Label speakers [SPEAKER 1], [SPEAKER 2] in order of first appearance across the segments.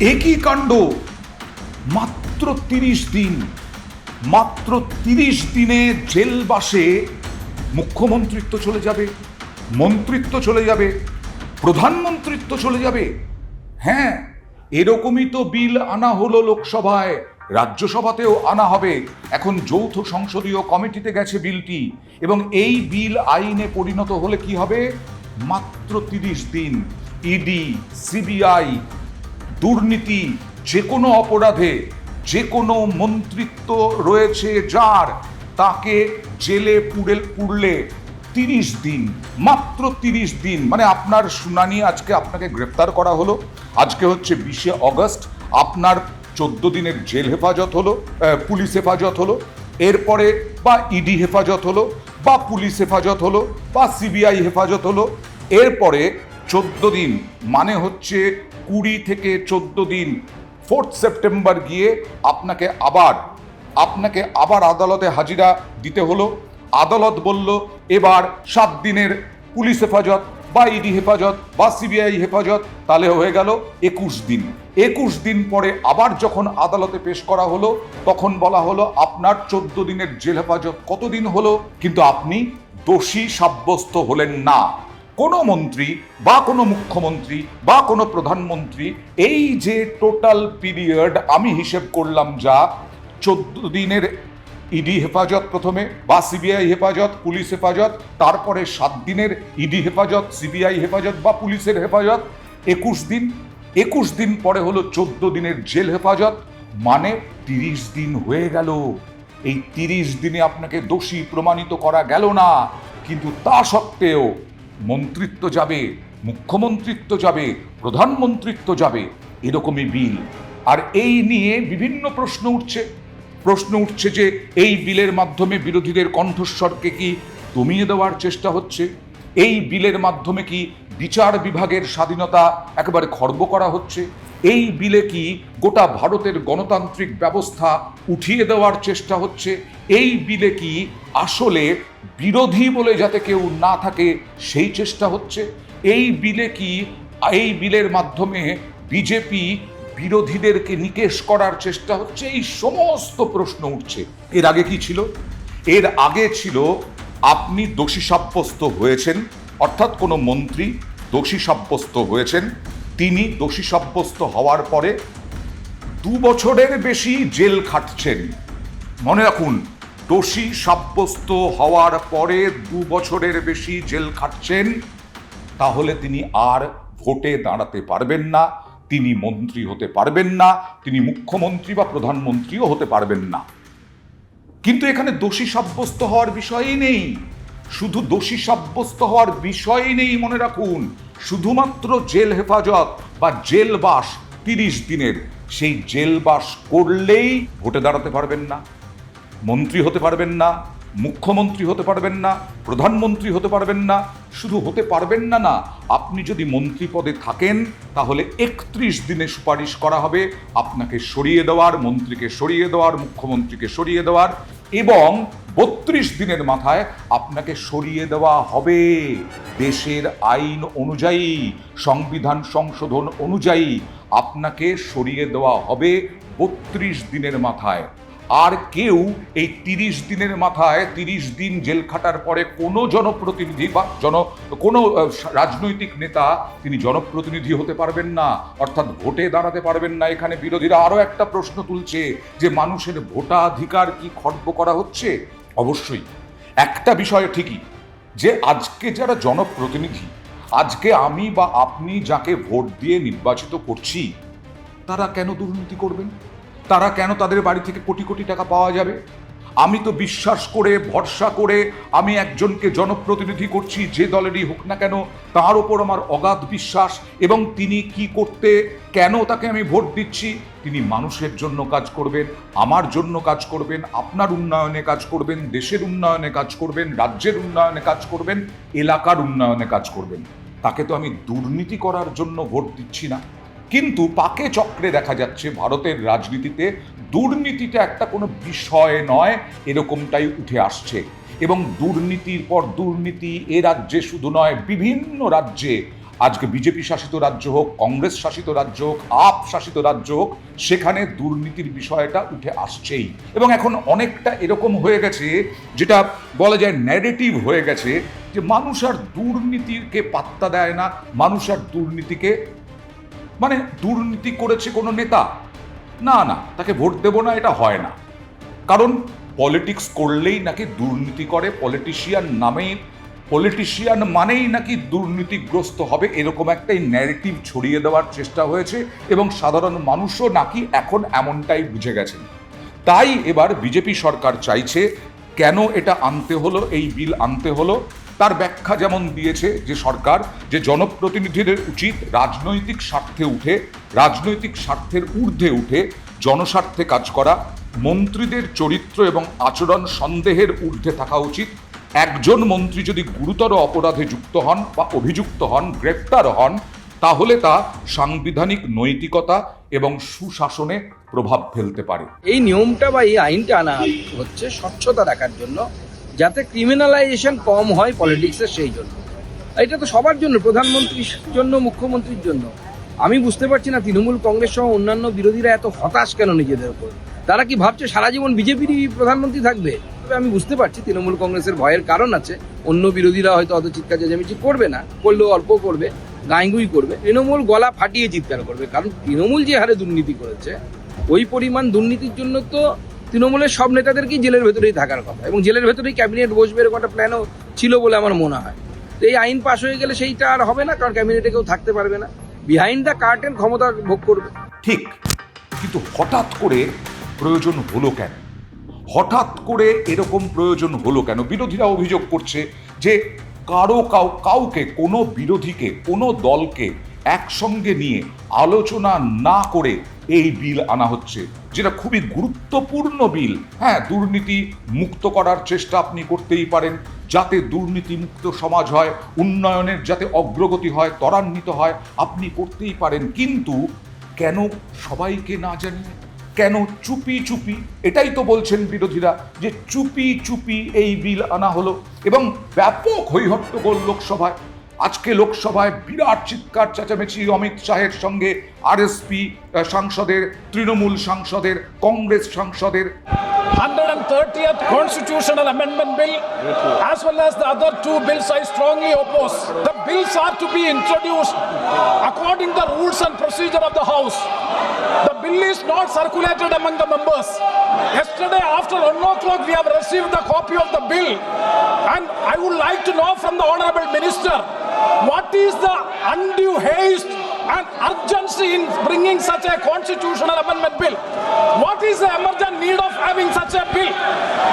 [SPEAKER 1] একই কাণ্ড। মাত্র তিরিশ দিন, মাত্র তিরিশ দিনে জেলবাসে মুখ্যমন্ত্রিত্ব চলে যাবে, মন্ত্রিত্ব চলে যাবে, প্রধানমন্ত্রিত্ব চলে যাবে। হ্যাঁ এরকমই তো বিল আনা হলো লোকসভায়, রাজ্যসভাতেও আনা হবে। এখন যৌথ সংসদীয় কমিটিতে গেছে বিলটি, এবং এই বিল আইনে পরিণত হলে কি হবে? মাত্র তিরিশ দিন, ইডি, সিবিআই দুর্নীতি, যে কোনো অপরাধে, যে কোনো মন্ত্রিত্ব রয়েছে যার, তাকে জেলে পুড়ে, পুড়লে তিরিশ দিন, মাত্র তিরিশ দিন মানে আপনার শুনানি আজকে আপনাকে গ্রেপ্তার করা হলো। আজকে হচ্ছে বিশে অগস্ট, আপনার চোদ্দ দিনের জেল হেফাজত হলো পুলিশ হেফাজত হলো, এরপরে বা ইডি হেফাজত হলো, বা পুলিশ হেফাজত হলো, বা সিবিআই হেফাজত হলো, এরপরে চোদ্দ দিন মানে হচ্ছে কুড়ি থেকে চোদ্দ দিন ফোর্থ সেপ্টেম্বর গিয়ে আপনাকে আবার আপনাকে আবার আদালতে হাজিরা দিতে হলো। আদালত বলল, এবার সাত দিনের পুলিশ হেফাজত বা ইডি হেফাজত বা সিবিআই হেফাজত, তাহলে হয়ে গেল একুশ দিন। একুশ দিন পরে আবার যখন আদালতে পেশ করা হলো, তখন বলা হলো, আপনার চোদ্দ দিনের জেল হেফাজত কতদিন হলো? কিন্তু আপনি দোষী সাব্যস্ত হলেন না। কোনো মন্ত্রী বা কোনো মুখ্যমন্ত্রী বা কোনো প্রধানমন্ত্রী, এই যে টোটাল পিরিয়ড আমি হিসেব করলাম যা চোদ্দ দিনের ইডি হেফাজত প্রথমে বা সিবিআই হেফাজত, পুলিশ হেফাজত, তারপরে সাত দিনের ইডি হেফাজত, সিবিআই হেফাজত বা পুলিশের হেফাজত, একুশ দিন। একুশ দিন পরে হলো চোদ্দ দিনের জেল হেফাজত মানে তিরিশ দিন হয়ে গেল। এই তিরিশ দিনে আপনাকে দোষী প্রমাণিত করা গেল না। কিন্তু তা সত্ত্বেও মন্ত্রিত্ব যাবে, মুখ্যমন্ত্রিত্ব যাবে, প্রধানমন্ত্রিত্ব যাবে, এরকমই বিল। আর এই নিয়ে বিভিন্ন প্রশ্ন উঠছে। প্রশ্ন উঠছে যে এই বিলের মাধ্যমে বিরোধীদের কণ্ঠস্বরকে কি দমিয়ে দেওয়ার চেষ্টা হচ্ছে? এই বিলের মাধ্যমে কি বিচার বিভাগের স্বাধীনতা একেবারে খর্ব করা হচ্ছে? এই বিলে কি গোটা ভারতের গণতান্ত্রিক ব্যবস্থা উঠিয়ে দেওয়ার চেষ্টা হচ্ছে? এই বিলে কি আসলে বিরোধী বলে যাতে কেউ না থাকে, সেই চেষ্টা হচ্ছে? এই বিলে কি, এই বিলের মাধ্যমে বিজেপি বিরোধীদেরকে নিকেশ করার চেষ্টা হচ্ছে? এই সমস্ত প্রশ্ন উঠছে। এর আগে কি ছিল? এর আগে ছিল, আপনি দোষী সাব্যস্ত হয়েছেন, অর্থাৎ কোনো মন্ত্রী দোষী সাব্যস্ত হয়েছেন তিনি দোষী সাব্যস্ত হওয়ার পরে দু বছরের বেশি জেল খাটছেন। মনে রাখুন, দোষী সাব্যস্ত হওয়ার পরে দু বছরের বেশি জেল খাটছেন, তাহলে তিনি আর ভোটে দাঁড়াতে পারবেন না, তিনি মন্ত্রী হতে পারবেন না, তিনি মুখ্যমন্ত্রী বা প্রধানমন্ত্রীও হতে পারবেন না। কিন্তু এখানে দোষী সাব্যস্ত হওয়ার বিষয়ই নেই। শুধু দোষী সাব্যস্ত হওয়ার বিষয়ই নেই মনে রাখুন শুধুমাত্র জেল হেফাজত বা জেলবাস তিরিশ দিনের, সেই জেলবাস করলেই ভোটে দাঁড়াতে পারবেন না। মন্ত্রী হতে পারবেন না, মুখ্যমন্ত্রী হতে পারবেন না, প্রধানমন্ত্রী হতে পারবেন না, শুধু হতে পারবেন না না, আপনি যদি মন্ত্রী পদে থাকেন, তাহলে একত্রিশ দিনে সুপারিশ করা হবে। আপনাকে সরিয়ে দেওয়ার, মন্ত্রীকে সরিয়ে দেওয়ার, মুখ্যমন্ত্রীকে সরিয়ে দেওয়ার এবং বত্রিশ দিনের মাথায় আপনাকে সরিয়ে দেওয়া হবে। দেশের আইন অনুযায়ী, সংবিধান সংশোধন অনুযায়ী আপনাকে সরিয়ে দেওয়া হবে বত্রিশ দিনের মাথায়। আর কেউ এই তিরিশ দিনের মাথায়, তিরিশ দিন জেল খাটার পরে কোনো জনপ্রতিনিধি বা জন, কোনো রাজনৈতিক নেতা তিনি জনপ্রতিনিধি হতে পারবেন না। অর্থাৎ ভোটে দাঁড়াতে পারবেন না। এখানে বিরোধীরা আরও একটা প্রশ্ন তুলছে যে মানুষের ভোটাধিকার কি খর্ব করা হচ্ছে? অবশ্যই। একটা বিষয় ঠিকই, যে আজকে যারা জনপ্রতিনিধি, আজকে আমি বা আপনি যাকে ভোট দিয়ে নির্বাচিত করছি, তারা কেন দুর্নীতি করবেন? তারা কেন তাদের বাড়ি থেকে কোটি কোটি টাকা পাওয়া যাবে? আমি তো বিশ্বাস করে, ভরসা করে, আমি একজনকে জনপ্রতিনিধি করছি, যে দলেরই হোক না কেন, তার ওপর আমার অগাধ বিশ্বাস এবং তিনি কি করতে, কেন তাকে আমি ভোট দিচ্ছি, তিনি মানুষের জন্য কাজ করবেন, আমার জন্য কাজ করবেন, আপনার উন্নয়নে কাজ করবেন, দেশের উন্নয়নে কাজ করবেন, রাজ্যের উন্নয়নে কাজ করবেন, এলাকার উন্নয়নে কাজ করবেন। তাকে তো আমি দুর্নীতি করার জন্য ভোট দিচ্ছি না। কিন্তু পাকে চক্রে দেখা যাচ্ছে ভারতের রাজনীতিতে দুর্নীতিটা একটা কোনো বিষয় নয়, এরকমটাই উঠে আসছে। এবং দুর্নীতির পর দুর্নীতি এ রাজ্যে শুধু নয়, বিভিন্ন রাজ্যে, আজকে বিজেপি শাসিত রাজ্য হোক, কংগ্রেস শাসিত রাজ্য হোক, আপ শাসিত রাজ্য হোক, সেখানে দুর্নীতির বিষয়টা উঠে আসছেই। এবং এখন অনেকটা এরকম হয়ে গেছে, যেটা বলা যায় ন্যারেটিভ হয়ে গেছে, যে মানুষ আর দুর্নীতিকে পাত্তা দেয় না, মানুষ আর দুর্নীতিকে মানে দুর্নীতি করেছে কোনো নেতা? না না, তাকে ভোট দেবো না, এটা হয় না। কারণ পলিটিক্স করলেই নাকি দুর্নীতি করে, পলিটিশিয়ান নামেই, পলিটিশিয়ান মানেই নাকি দুর্নীতিগ্রস্ত হবে, এরকম একটাই ন্যারেটিভ ছড়িয়ে দেওয়ার চেষ্টা হয়েছে এবং সাধারণ মানুষও নাকি এখন এমনটাই বুঝে গেছেন। তাই এবার বিজেপি সরকার চাইছে, কেন এটা আনতে হলো, এই বিল আনতে হলো তার ব্যাখ্যা যেমন দিয়েছে যে সরকার যে জনপ্রতিনিধিদের উচিত রাজনৈতিক স্বার্থে উঠে, রাজনৈতিক স্বার্থের ঊর্ধ্বে উঠে জনস্বার্থে কাজ করা, মন্ত্রীদের চরিত্র এবং আচরণ সন্দেহের ঊর্ধ্বে থাকা উচিত। একজন মন্ত্রী যদি গুরুতর অপরাধে যুক্ত হন বা অভিযুক্ত হন, গ্রেপ্তার হন, তাহলে তা সাংবিধানিক নৈতিকতা এবং সুশাসনে প্রভাব ফেলতে পারে।
[SPEAKER 2] এই নিয়মটা বা এই আইনটা আনা হচ্ছে স্বচ্ছতা রাখার জন্য। যাতে ক্রিমিনালাইজেশন কম হয় পলিটিক্সের সেই জন্য। এটা তো সবার জন্য, প্রধানমন্ত্রীর জন্য, মুখ্যমন্ত্রীর জন্য। আমি বুঝতে পারছি না তৃণমূল কংগ্রেস সহ অন্যান্য বিরোধীরা এত হতাশ কেন নিজেদের উপর? তারা কি ভাবছে সারা জীবন বিজেপিরই প্রধানমন্ত্রী থাকবে? তবে আমি বুঝতে পারছি তৃণমূল কংগ্রেসের ভয়ের কারণ আছে। অন্য বিরোধীরা হয়তো অত চিৎকার চেঁচামেচি করবে না, করলেও অল্প করবে, গাঁইগুই করবে। তৃণমূল গলা ফাটিয়ে চিৎকার করবে। কারণ তৃণমূল যে হারে দুর্নীতি করেছে, ওই পরিমাণ দুর্নীতির জন্য তো তৃণমূলের সব নেতাদেরকেই জেলের ভেতরেই থাকার কথা? এবং জেলের ভেতরেই ক্যাবিনেট বসবে এরকম একটা প্ল্যানও ছিল বলে আমার মনে হয়। তো এই আইন পাশ হয়ে গেলে সেইটা আর হবে না, কারণ ক্যাবিনেটে কেউ থাকতে পারবে না। বিহাইন্ড দ্য কার্টেন ক্ষমতা ভোগ করবে।
[SPEAKER 1] ঠিক, কিন্তু হঠাৎ করে প্রয়োজন হলো কেন? হঠাৎ করে এরকম প্রয়োজন হলো কেন? বিরোধীরা অভিযোগ করছে যে কারও কাউ, কাউকে, কোনো বিরোধীকে, কোনো দলকে একসঙ্গে নিয়ে আলোচনা না করে এই বিল আনা হচ্ছে, যেটা খুবই গুরুত্বপূর্ণ বিল। হ্যাঁ দুর্নীতি মুক্ত করার চেষ্টা আপনি করতেই পারেন, যাতে দুর্নীতি মুক্ত সমাজ হয়, উন্নয়নের যাতে অগ্রগতি হয়, ত্বরান্বিত হয়, আপনি করতেই পারেন। কিন্তু কেন সবাইকে না জানিয়ে? কেন চুপি চুপি? এটাই তো বলছেন বিরোধীরা, যে চুপি চুপি এই বিল আনা হলো এবং ব্যাপক হৈহট্টগোল লোকসভায় আজকে লোকসভায় বিরাট চিৎকার চেঁচামেচি অমিত শাহের সঙ্গে আরএসপি সাংসদের তৃণমূল সাংসদের কংগ্রেস সাংসদের
[SPEAKER 3] 130th Constitutional Amendment Bill, as well as the other two bills, I strongly oppose. The bills are to be introduced according the rules and procedure of the House. The bill is not circulated among the members. Yesterday, after 1 o'clock, we have received the copy of the bill. And I would like to know from the Honorable Minister, what is the undue haste and urgency in bringing such a constitutional amendment bill. What is the emergent need of having such a bill?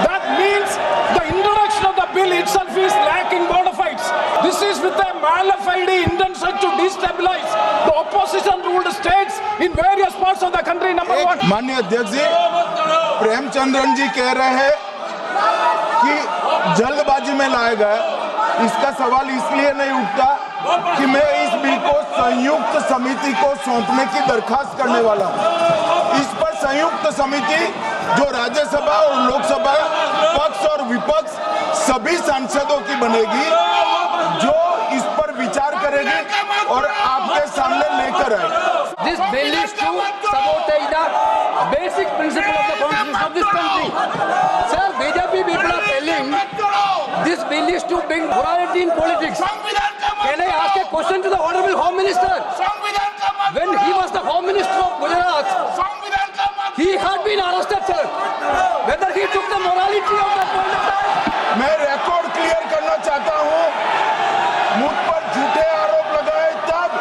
[SPEAKER 3] That means the introduction of the bill itself is lacking bona fides. This is with a mala fide intention to destabilize the opposition ruled states in various parts of the country. Number one.
[SPEAKER 4] माननीय अध्यक्ष जी प्रेमचंद्रन जी कह रहे हैं कि जल्दबाजी में लाया गया इसका सवाल इसलिए नहीं उठता कि मैं इस बिल को संयुक्त समिति को सौंपने की दरखास्त करने वाला हूँ इस पर संयुक्त समिति जो राज्यसभा और लोकसभा पक्ष और विपक्ष सभी सांसदों की बनेगी जो इस पर विचार करेगी और आपके सामने लेकर आएगी
[SPEAKER 5] This bill is to sabotage the basic principle of the constitution of this country. Sir, BJP people are telling this is to bring morality in politics. Can I ask a question to the Honorable Home Minister? When he was the Home Minister of Gujarat, he had been arrested, sir. Whether he took the morality of that point of time.
[SPEAKER 4] मैं record clear करना चाहता हूँ मुझ पर झूठे आरोप लगाए तब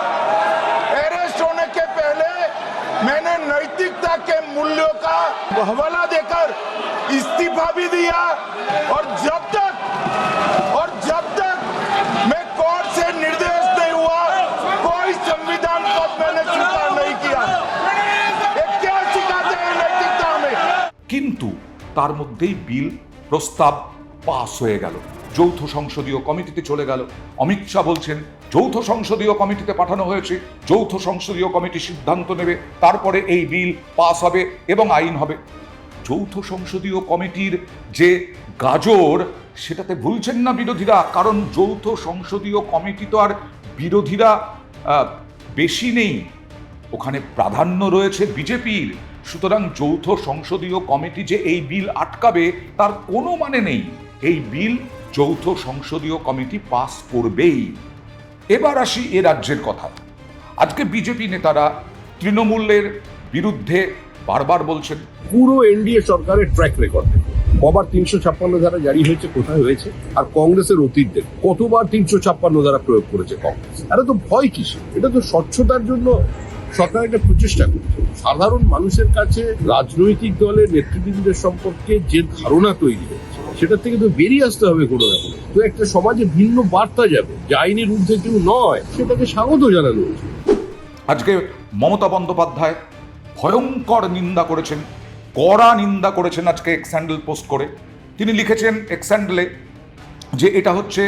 [SPEAKER 4] अरेस्ट होने के पहले मैंने नैतिकता के मूल्यों का हवाला देकर इस्तीफा भी दिया और जब तक
[SPEAKER 1] তার মধ্যেই বিল, প্রস্তাব পাস হয়ে গেল। যৌথ সংসদীয় কমিটিতে চলে গেল। অমিত শাহ বলছেন, যৌথ সংসদীয় কমিটিতে পাঠানো হয়েছে। যৌথ সংসদীয় কমিটি সিদ্ধান্ত নেবে, তারপরে এই বিল পাস হবে এবং আইন হবে। যৌথ সংসদীয় কমিটির যে গাজর, সেটাতে ভুলছেন না বিরোধীরা, কারণ যৌথ সংসদীয় কমিটি তো আর বিরোধীরা বেশি নেই। ওখানে প্রাধান্য রয়েছে বিজেপির। সুতরাং যৌথ সংসদীয় কমিটি যে এই বিল আটকাবে, তার কোনো মানে নেই। এই বিল যৌথ সংসদীয় কমিটি পাস করবেই। এবার আসি এ রাজ্যের কথা। আজকে বিজেপি নেতারা তৃণমূলের বিরুদ্ধে বারবার বলছেন,
[SPEAKER 6] পুরো এনডিএ সরকারের ট্র্যাক রেকর্ড কবার তিনশো ছাপ্পান্ন ধারা জারি হয়েছে, কোথায় হয়েছে? আর কংগ্রেসের অতীত দেখ কতবার তিনশো ছাপ্পান্ন ধারা প্রয়োগ করেছে কংগ্রেস? এটা তো ভয় কিসে এটা তো স্বচ্ছতার জন্য সরকার একটা প্রচেষ্টা করছে। সাধারণ মানুষের কাছে রাজনৈতিক দলের নেতৃবৃন্দের সম্পর্কে যে ধারণা তৈরি হচ্ছে সেটা থেকে তো বেরিয়ে আসতে হবে কোনো না তো একটা সমাজে ভিন্ন বার্তা যাবে, যে আইনের ঊর্ধ্বে কেউ নয়, সেটাকে স্বাগত জানানো উচিত
[SPEAKER 1] আজকে মমতা বন্দ্যোপাধ্যায় ভয়ঙ্কর নিন্দা করেছেন, কড়া নিন্দা করেছেন আজকে এক্স হ্যান্ডেল পোস্ট করে। তিনি লিখেছেন এক্স হ্যান্ডেলে যে এটা হচ্ছে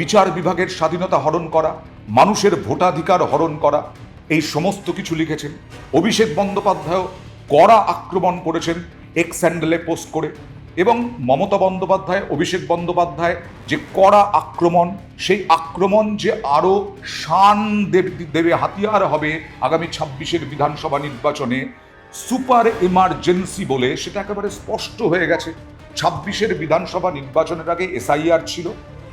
[SPEAKER 1] বিচার বিভাগের স্বাধীনতা হরণ করা, মানুষের ভোটাধিকার হরণ করা এই সমস্ত কিছু লিখেছেন। অভিষেক বন্দ্যোপাধ্যায়ও কড়া আক্রমণ করেছেন এক্স হ্যান্ডেলে পোস্ট করে। এবং মমতা বন্দ্যোপাধ্যায়, অভিষেক বন্দ্যোপাধ্যায় যে কড়া আক্রমণ, সেই আক্রমণ যে আরও শান দেব- দেবে, হাতিয়ার হবে আগামী ছাব্বিশের বিধানসভা নির্বাচনে সুপার এমার্জেন্সি বলে সেটা একেবারে স্পষ্ট হয়ে গেছে। ছাব্বিশের বিধানসভা নির্বাচনের আগে এসআইআর ছিল।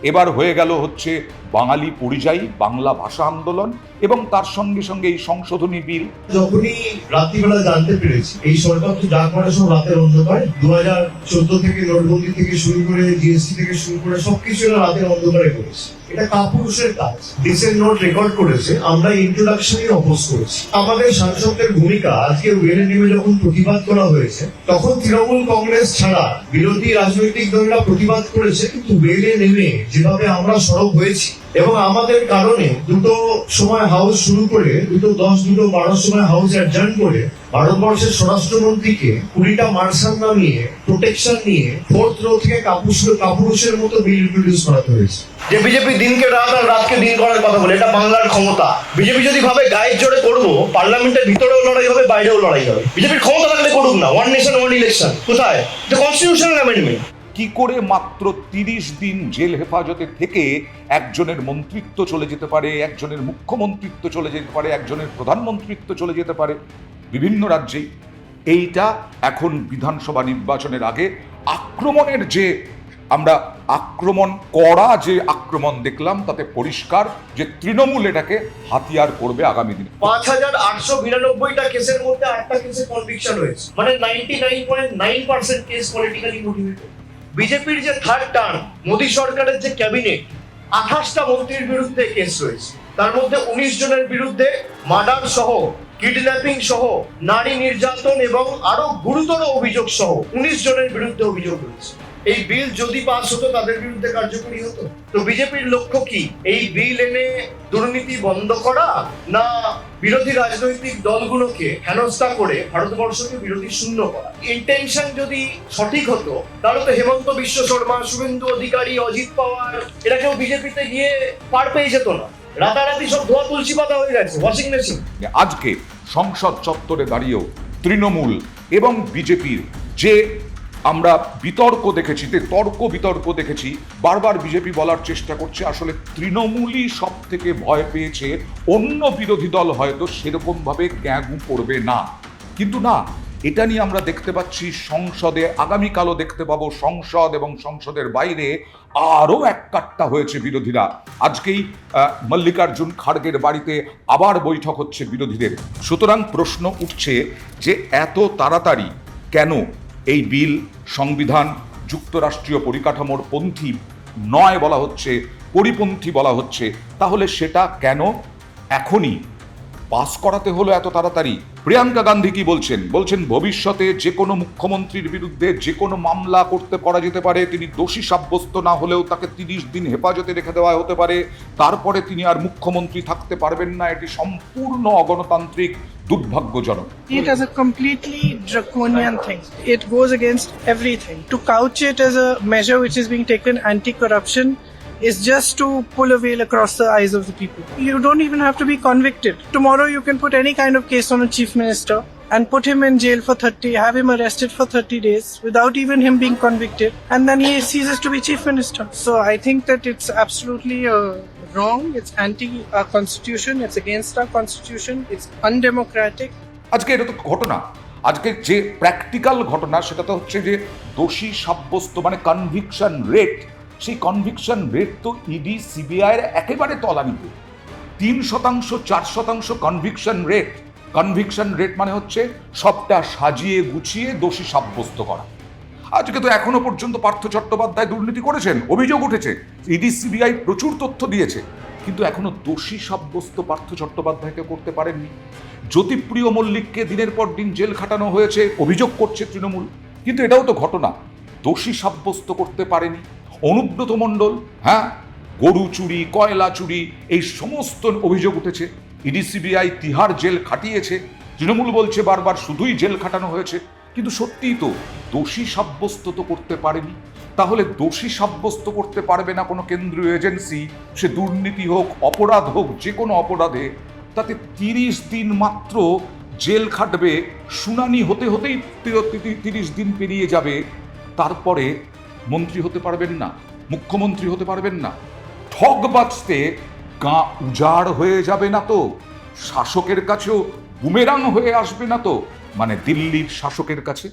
[SPEAKER 1] এবার হয়ে গেল হচ্ছে বাঙালি পরিযায়ী বাংলা ভাষা আন্দোলন এবং তার সঙ্গে সঙ্গে এই সংশোধনী বিল।
[SPEAKER 7] যখনই রাত্রিবেলা জানতে পেরেছি, এই সরকার তো যা করে সব রাতের অন্ধকার দু হাজার চোদ্দ থেকে নোটবন্দি থেকে শুরু করে, জিএসটি থেকে শুরু করে সবকিছু রাতের অন্ধকারে করেছে। এটা কাপুরুষের কাজ। ডিসেন্ট নোট রেকর্ড করেছে, আমরা ইন্ট্রোডাকশনই অপোজ করেছি। আমাদের সাংসদদের ভূমিকা আজকে ওয়েলে নেমে যখন প্রতিবাদ করা হয়েছে, তখন তৃণমূল কংগ্রেস ছাড়া বিরোধী রাজনৈতিক দলরা প্রতিবাদ করেছে, কিন্তু ওয়েলে নেমে যেভাবে আমরা সরব হয়েছি, এবং আমাদের কারণে দুটো সময় হাউস শুরু করে, দুটো দশ, দুটো বারোর সময় হাউস অ্যাডজার্ন করে ভারতবর্ষের স্বরাষ্ট্রমন্ত্রীকে কুড়িটা মার্শাল নামিয়ে প্রোটেকশন নিয়ে ফোর্থ রো থেকে কাপুরুষ কাপুরুষের মতো বিল ইন্ট্রোডিউস করাতে হয়েছে।
[SPEAKER 8] যে বিজেপি দিনকে রাত আর রাতকে দিন করার কথা বলে এটা বাংলার ক্ষমতা। বিজেপি যদি ভাবে গায়ের জোরে করব পার্লামেন্টের ভিতরেও লড়াই হবে বাইরেও লড়াই হবে। বিজেপির ক্ষমতা থাকলে করুক না ওয়ান নেশন ওয়ান ইলেকশন কোথায়? যে কনস্টিটিউশনাল অ্যামেন্ডমেন্ট
[SPEAKER 1] কি করে মাত্র তিরিশ দিন জেল হেফাজতে থেকে একজনের মন্ত্রিত্ব চলে যেতে পারে একজনের মুখ্যমন্ত্রিত্ব চলে যেতে পারে একজনের প্রধানমন্ত্রিত্ব চলে যেতে পারে? বিভিন্ন রাজ্যেই এইটা এখন বিধানসভা নির্বাচনের আগে আক্রমণের যে আমরা আক্রমণ করা যে আক্রমণ দেখলাম, তাতে পরিষ্কার যে তৃণমূল এটাকে হাতিয়ার করবে আগামী দিনে।
[SPEAKER 8] পাঁচ হাজার আটশো বিরানব্বইটা কেসের মধ্যে আটটা কেসে কনভিকশন হয়েছে মানে ninety nine point nine percent case politically motivated বিজেপির যে থার্ড টার্ম মোদী সরকারের যে ক্যাবিনেট আঠাশটা মন্ত্রীর বিরুদ্ধে কেস রয়েছে। তার মধ্যে উনিশ জনের বিরুদ্ধে মার্ডার সহ কিডন্যাপিং সহ, নারী নির্যাতন এবং আরও গুরুতর অভিযোগ সহ উনিশ জনের বিরুদ্ধে অভিযোগ রয়েছে। এই বিল যদি পাস হতো, তাদের বিরুদ্ধে কার্যকরী হতো? তো বিজেপির লক্ষ্য কি? এই বিল এনে দুর্নীতি বন্ধ করা না বিরোধী রাজনৈতিক দলগুলোকে হেনস্থা করে ভারতবর্ষকে বিরোধী শূন্য করা? ইন্টেনশন যদি সঠিক হতো, তাহলে তো হেমন্ত বিশ্ব শর্মা, শুভেন্দু অধিকারী, অজিত পাওয়ার, এরা কেউ বিজেপিতে গিয়ে পার পেয়ে যেত না। রাতারাতি সব ধোয়া তুলসী পাতা হয়ে গেছে ওয়াশিং মেশিন
[SPEAKER 1] আজকে সংসদ চত্বরে দাঁড়িয়েও তৃণমূল এবং বিজেপির যে আমরা বিতর্ক দেখেছি তে তর্ক বিতর্ক দেখেছি, বারবার বিজেপি বলার চেষ্টা করছে, আসলে তৃণমূলই সব থেকে ভয় পেয়েছে। অন্য বিরোধী দল হয়তো সেরকমভাবে গ্যাগু করবে না। কিন্তু না এটা নিয়ে আমরা দেখতে পাচ্ছি সংসদে, আগামীকালও দেখতে পাবো সংসদ এবং সংসদের বাইরে আরও এক কাট্টা হয়েছে বিরোধীরা। আজকেই মল্লিকার্জুন খাড়গের বাড়িতে আবার বৈঠক হচ্ছে বিরোধীদের। সুতরাং প্রশ্ন উঠছে যে এত তাড়াতাড়ি কেন এই বিল, সংবিধান, যুক্তরাষ্ট্রীয় পরিকাঠামোর পন্থী নয় বলা হচ্ছে, পরিপন্থী বলা হচ্ছে, তাহলে সেটা কেন এখনই পাস করাতে হলো এত তাড়াতাড়ি? প্রিয়াঙ্কা গান্ধী কি বলছেন? বলছেন, ভবিষ্যতে যে কোনো মুখ্যমন্ত্রীর বিরুদ্ধে যে কোনো মামলা করতে করা যেতে পারে, তিনি দোষী সাব্যস্ত না হলেও তাকে তিরিশ দিন হেফাজতে রেখে দেওয়া হতে পারে। তারপরে তিনি আর মুখ্যমন্ত্রী থাকতে পারবেন না। এটি সম্পূর্ণ অগণতান্ত্রিক, দুর্ভাগ্যজনক।
[SPEAKER 9] It as a completely draconian. It goes against everything. To couch it as a measure which taken, anti-corruption is just to pull a veil across the eyes of the people. You don't even have to be convicted. Tomorrow you can put any kind of case on a chief minister and put him in jail for 30, have him arrested for 30 days without even him being convicted, and then he ceases to be chief minister. So I think that it's absolutely a wrong, it's anti our constitution, it's against our constitution, it's undemocratic.
[SPEAKER 1] আজকে এটা তো ঘটনা আজকে যে practical ঘটনা সেটা তো হচ্ছে যে দোষী সাব্যস্ত মানে কনভিকশন রেট সেই কনভিকশন রেট তো ইডি সিবিআই এর একেবারে তলানিতে। তিন শতাংশ, চার শতাংশ কনভিকশন রেট কনভিকশন রেট মানে হচ্ছে সবটা সাজিয়ে গুছিয়ে দোষী সাব্যস্ত করা। আজকে তো এখনও পর্যন্ত পার্থ চট্টোপাধ্যায় দুর্নীতি করেছেন, অভিযোগ উঠেছে ইডি সিবিআই প্রচুর তথ্য দিয়েছে, কিন্তু এখনও দোষী সাব্যস্ত পার্থ চট্টোপাধ্যায়কে করতে পারেননি। জ্যোতিপ্রিয় মল্লিককে দিনের পর দিন জেল খাটানো হয়েছে, অভিযোগ করছে তৃণমূল, কিন্তু এটাও তো ঘটনা। দোষী সাব্যস্ত করতে পারেনি। অনুব্রত মণ্ডল হ্যাঁ? গরু চুরি, কয়লা চুরি, এই সমস্ত অভিযোগ উঠেছে। ইডি, সিবিআই তিহার জেল খাটিয়েছে। তৃণমূল বলছে বারবার শুধুই জেল খাটানো হয়েছে। কিন্তু সত্যিই তো দোষী সাব্যস্ত তো করতে পারেনি। তাহলে দোষী সাব্যস্ত করতে পারবে না কোনো কেন্দ্রীয় এজেন্সি? সে দুর্নীতি হোক, অপরাধ হোক, যে কোনো অপরাধে, তাতে তিরিশ দিন মাত্র জেল খাটবে, শুনানি হতে হতেই তিরিশ দিন পেরিয়ে যাবে। তারপরে মন্ত্রী হতে পারবেন না, মুখ্যমন্ত্রী হতে পারবেন না। ঠগ বাঁচতে গা উজাড় হয়ে যাবে না তো, শাসকের কাছেও বুমেরাং হয়ে আসবে না তো মানে দিল্লির শাসকের কাছে।